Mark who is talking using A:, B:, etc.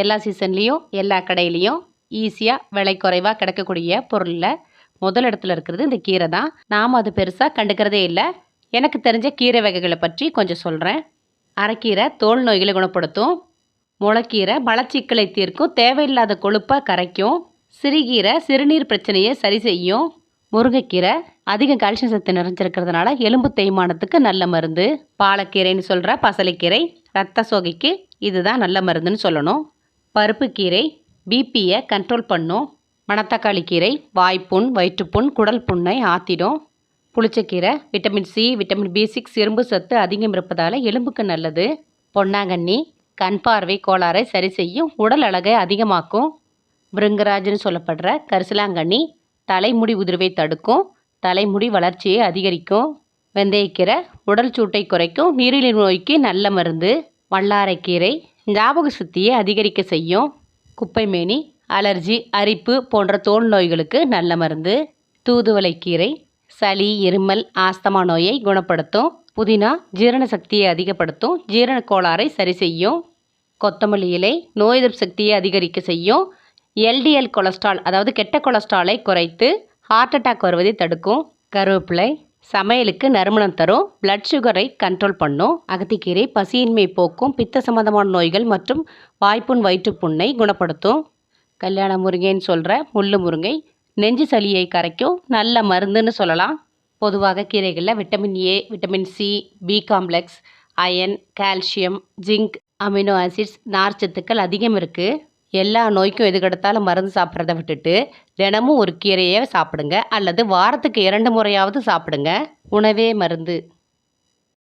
A: எல்லா சீசன்லேயும் எல்லா கடையிலையும் ஈஸியாக விலை குறைவாக கிடைக்கக்கூடிய பொருளில் முதல் இடத்துல இருக்கிறது இந்த கீரை தான். நாம் அது பெருசாக கண்டுக்கிறதே இல்லை. எனக்கு தெரிஞ்ச கீரை வகைகளை பற்றி கொஞ்சம் சொல்கிறேன் அரைக்கீரை தோல் நோய்களை குணப்படுத்தும். முளைக்கீரை மலச்சிக்கலை தீர்க்கும். தேவையில்லாத கொழுப்பை கரைக்கும். சிறுகீரை சிறுநீர் பிரச்சனையை சரி செய்யும். முருங்கைக்கீரை அதிக கால்சியம் சத்து நிறைஞ்சிருக்கிறதுனால எலும்பு தேய்மானத்துக்கு நல்ல மருந்து. பாலக்கீரைன்னு சொல்கிற பசலைக்கீரை ரத்த சோகைக்கு இதுதான் நல்ல மருந்துன்னு சொல்லணும். பருப்புக்கீரை பிபியை கண்ட்ரோல் பண்ணும். மணத்தக்காளி கீரை வாய்ப்புண் வயிற்றுப்புண் குடல் புண்ணை ஆத்திடும். புளிச்சக்கீரை vitamin C vitamin B six இரும்பு சத்து அதிகம் இருப்பதால் எலும்புக்கு நல்லது. பொன்னாங்கண்ணி கண் பார்வை கோளாறை சரி செய்யும் உடல் அழகை அதிகமாக்கும். பிருங்கராஜ்னு சொல்லப்படுற கரிசலாங்கண்ணி தலைமுடி உதிர்வை தடுக்கும் தலைமுடி வளர்ச்சியை அதிகரிக்கும். வெந்தயக்கீரை உடல் சூட்டை குறைக்கும் நீரிழிவு நோய்க்கு நல்ல மருந்து. வல்லாரைக்கீரை ஞாபக சக்தியை அதிகரிக்க செய்யும் குப்பைமேனி அலர்ஜி அரிப்பு போன்ற தோல் நோய்களுக்கு நல்ல மருந்து தூதுவளைக்கீரை சளி இருமல் ஆஸ்தமா நோயை குணப்படுத்தும் புதினா ஜீரண சக்தியை அதிகப்படுத்தும் ஜீரண கோளாறை சரி செய்யும் கொத்தமல்லி இலை நோய் எதிர்ப்பு சக்தியை அதிகரிக்க செய்யும் எல்டிஎல் கொலஸ்ட்ரால் அதாவது கெட்ட கொலஸ்ட்ராலை குறைத்து ஹார்ட் அட்டாக் வருவதை தடுக்கும் கருவேப்பிலை சமையலுக்கு நறுமணம் தரும் பிளட் சுகரை கண்ட்ரோல் பண்ணும் அகத்திக்கீரை பசியின்மை போக்கும் பித்த சம்பந்தமான நோய்கள் மற்றும் வாய்ப்புண் வயிற்றுப்புண்ணை குணப்படுத்தும். கல்யாண முருங்கைன்னு சொல்கிற முள்ளு முருங்கை நெஞ்சு சளியை கரைக்கும் நல்ல மருந்துன்னு சொல்லலாம். பொதுவாக கீரைகளில் vitamin A vitamin C B complex iron calcium zinc amino acids நார்ச்சத்துக்கள் அதிகம் இருக்குது எல்லா நோய்க்கும் எது கிடைத்தாலும் மருந்து சாப்பிட்றத விட்டுட்டு தினமும் ஒரு கீரையை சாப்பிடுங்க அல்லது வாரத்துக்கு இரண்டு முறையாவது சாப்பிடுங்க. உணவே மருந்து.